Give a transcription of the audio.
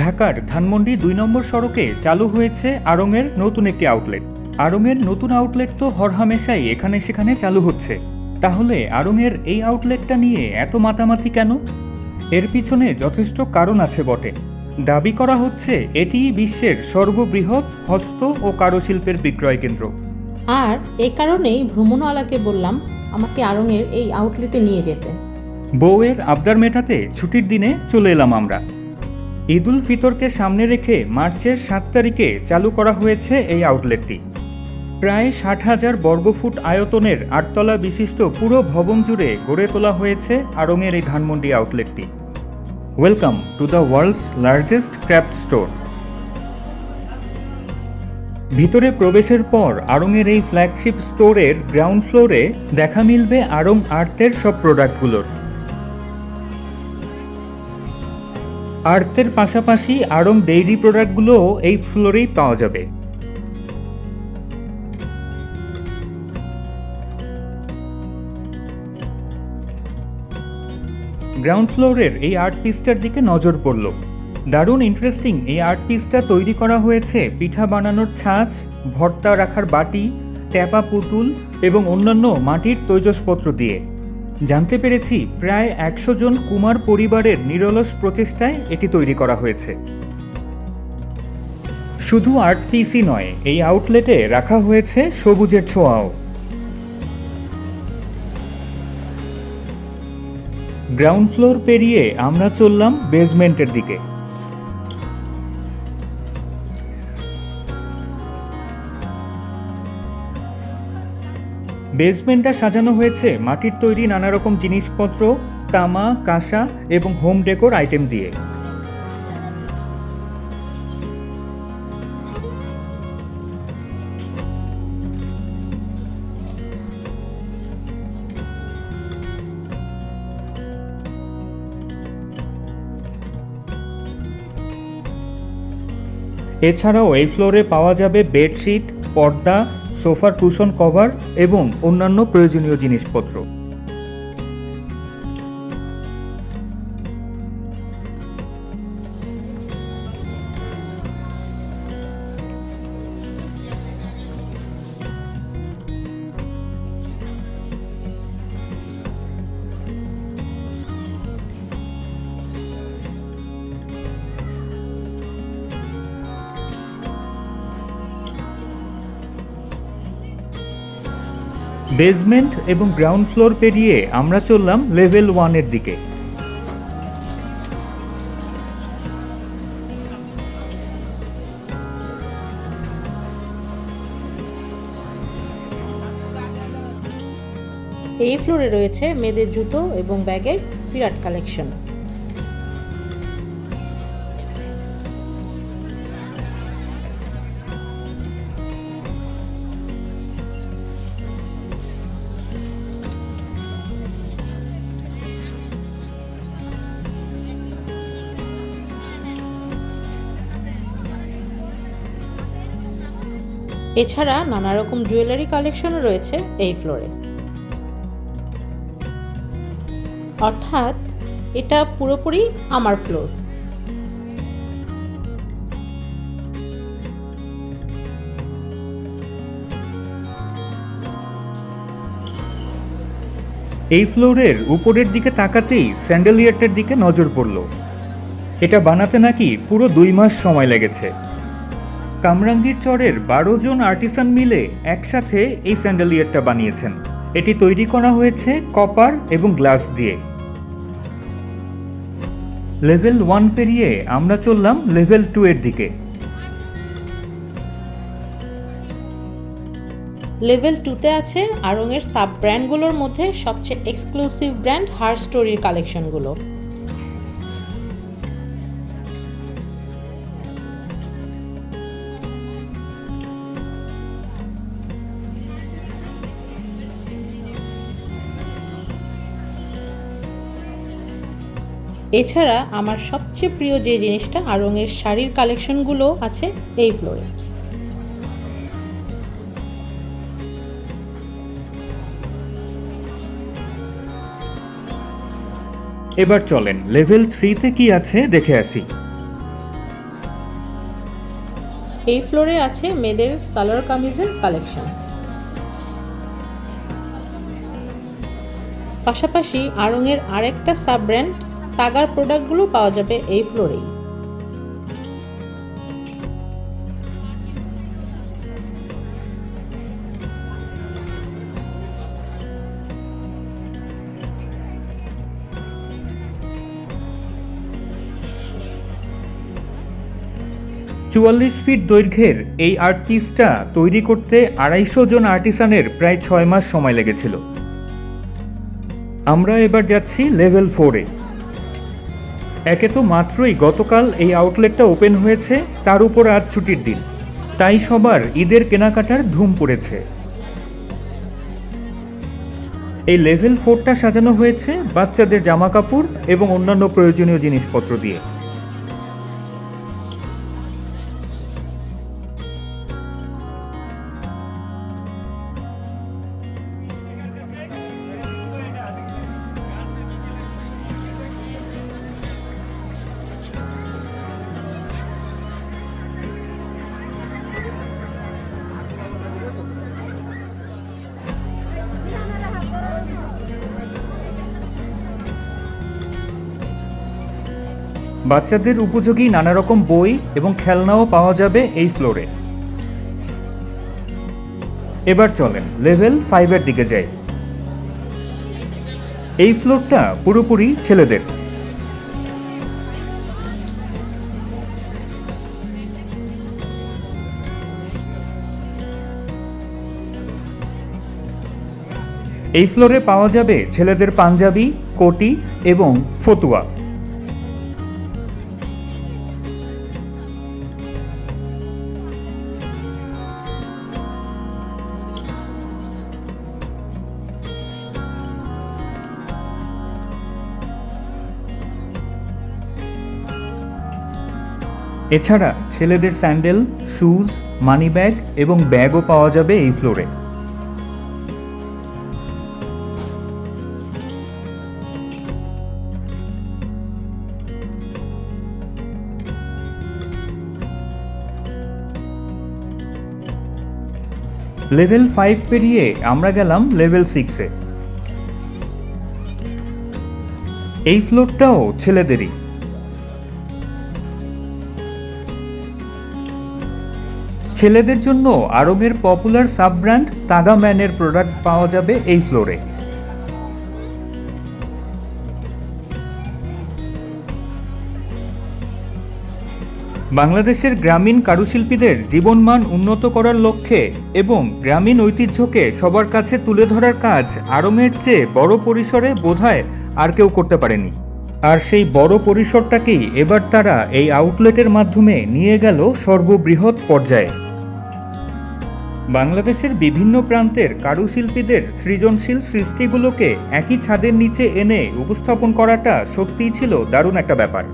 ঢাকার ধানমন্ডি দুই নম্বর সড়কে চালু হয়েছে আড়ংয়ের নতুন একটি আউটলেট আড়ংয়ের নতুন আউটলেট তো হরহামেশাই এখানে সেখানে চালু হচ্ছে। তাহলে আড়ংয়ের এই আউটলেটটা নিয়ে এত মাতামাতি কেন? এর পিছনে যথেষ্ট কারণ আছে বটে। দাবি করা হচ্ছে এটিই বিশ্বের সর্ববৃহৎ হস্ত ও কারুশিল্পের বিক্রয় কেন্দ্র। আর এই কারণেই ভ্রমণওয়ালাকে বললাম আমাকে আড়ংয়ের এই আউটলেটে নিয়ে যেতে। বউয়ের আবদার মেটাতে ছুটির দিনে চলে এলাম আমরা। ঈদুল ফিতরকে সামনে রেখে মার্চের সাত তারিখে চালু করা হয়েছে এই আউটলেটটি। প্রায় ষাট হাজার বর্গফুট আয়তনের আটতলা বিশিষ্ট পুরো ভবন জুড়ে গড়ে তোলা হয়েছে আড়ংয়ের এই Dhanmondi আউটলেটটি। Welcome to the world's largest craft store ভিতরে প্রবেশের পর আড়ংয়ের এই ফ্ল্যাগশিপ স্টোরের গ্রাউন্ড ফ্লোরে দেখা মিলবে আড়ং আর্থের সব প্রোডাক্টগুলোর আর্থের পাশাপাশি আরম ডেইরি প্রোডাক্টগুলোও এই ফ্লোরেই পাওয়া যাবে। গ্রাউন্ড ফ্লোরের এই আর্ট পিসটার দিকে নজর পড়ল। দারুণ ইন্টারেস্টিং এই আর্ট পিসটা তৈরি করা হয়েছে পিঠা বানানোর ছাঁচ, ভর্তা রাখার বাটি, ট্যাপা পুতুল এবং অন্যান্য মাটির তৈজসপত্র দিয়ে। জানতে পেরেছি প্রায় একশো জন কুমার পরিবারের নিরলস প্রচেষ্টায় এটি তৈরি করা হয়েছে। শুধু আর্ট পিসি নয়, এই আউটলেটে রাখা হয়েছে সবুজের ছোঁয়াও। গ্রাউন্ড ফ্লোর পেরিয়ে আমরা চললাম বেজমেন্টের দিকে। বেসমেন্টটা সাজানো হয়েছে, মাটির তৈরি নানা রকম জিনিসপত্র, তামা, কাঁসা এবং হোম ডেকোর আইটেম দিয়ে। এছাড়াও এই ফ্লোরে পাওয়া যাবে বেডশিট, পর্দা সোফার কুশন কভার এবং অন্যান্য প্রয়োজনীয় জিনিসপত্র। বেসমেন্ট এবং গ্রাউন্ড ফ্লোর পেরিয়ে আমরা চললাম লেভেল ওয়ানের দিকে। এই ফ্লোরে রয়েছে মেয়েদের জুতো এবং ব্যাগের বিরাট কালেকশন এছাড়া নানা রকম জুয়েলারি কালেকশনও রয়েছে এই ফ্লোরে। অর্থাৎ এটা পুরোপুরি আমার ফ্লোর। এই ফ্লোরের উপরের দিকে তাকাতেই স্যান্ডেলিয়ারটার দিকে নজর পড়ল। এটা বানাতে নাকি পুরো দুই মাস সময় লেগেছে। কামরাঙ্গীর চরের বারো জন আর্টিসান মিলে একসাথে এই স্যান্ডেলিয়ারটা বানিয়েছেন। এটি তৈরি করা হয়েছে কপার এবং গ্লাস দিয়ে। লেভেল ওয়ান পেরিয়ে আমরা চললাম লেভেল টু এর দিকে। লেভেল টুতে আছে আড়ংয়ের সাব ব্র্যান্ডগুলোর মধ্যে সবচেয়ে এক্সক্লুসিভ ব্র্যান্ড হার স্টোরির কালেকশনগুলো। এছাড়া আমার সবচেয়ে প্রিয় যে জিনিসটা আড়ংয়ের শাড়ির কালেকশনগুলো আছে এই ফ্লোরে। এবার চলেন লেভেল থ্রিতে কি আছে দেখে আসি। এই ফ্লোরে আছে মেয়েদের সালোয়ার কামিজের কালেকশন। পাশাপাশি আড়ংয়ের আরেকটা সাব ব্র্যান্ড তাগার প্রোডাক্টগুলো পাওয়া যাবে এই ফ্লোরেই। চুয়াল্লিশ ফিট দৈর্ঘ্যের এই আর্ট পিসটা তৈরি করতে আড়াইশো জন আর্টিসানের প্রায় ছয় মাস সময় লেগেছিল। আমরা এবার যাচ্ছি লেভেল ফোরে। একে তো মাত্রই গতকাল এই আউটলেটটা ওপেন হয়েছে, তার উপর আজ ছুটির দিন। তাই সবার ঈদের কেনাকাটার ধুম পড়েছে। এই লেভেল ফোরটা সাজানো হয়েছে বাচ্চাদের জামা কাপড় এবং অন্যান্য প্রয়োজনীয় জিনিসপত্র দিয়ে। বাচ্চাদের উপযোগী নানা রকম বই এবং খেলনাও পাওয়া যাবে এই ফ্লোরে। এবার চলেন, লেভেল ফাইভের দিকে যাই। এই ফ্লোরটা পুরোপুরি ছেলেদের। এই ফ্লোরে পাওয়া যাবে ছেলেদের পাঞ্জাবি, কোটি এবং ফতুয়া। এছাড়া ছেলেদের স্যান্ডেল, শুজ, মানি ব্যাগ এবং ব্যাগও পাওয়া যাবে এই ফ্লোরে। লেভেল ফাইভ পেরিয়ে আমরা গেলাম লেভেল সিক্সে। এই ফ্লোরটাও ছেলেদেরই। ছেলেদের জন্য আরবের পপুলার সাব ব্র্যান্ড তাগা ম্যানের প্রোডাক্ট পাওয়া যাবে এই ফ্লোরে বাংলাদেশের গ্রামীণ কারুশিল্পীদের জীবনমান উন্নত করার লক্ষ্যে এবং গ্রামীণ ঐতিহ্যকে সবার কাছে তুলে ধরার কাজ আড়ংয়ের চেয়ে বড় পরিসরে বোধহয় আর কেউ করতে পারেনি। আর সেই বড় পরিসরটাকেই এবার তারা এই আউটলেটের মাধ্যমে নিয়ে গেল সর্ববৃহৎ পর্যায়ে। বাংলাদেশের বিভিন্ন প্রান্তের কারুশিল্পীদের সৃজনশীল সৃষ্টিগুলোকে একই ছাদের নিচে এনে উপস্থাপন করাটা সত্যিই ছিল দারুণ একটা ব্যাপার।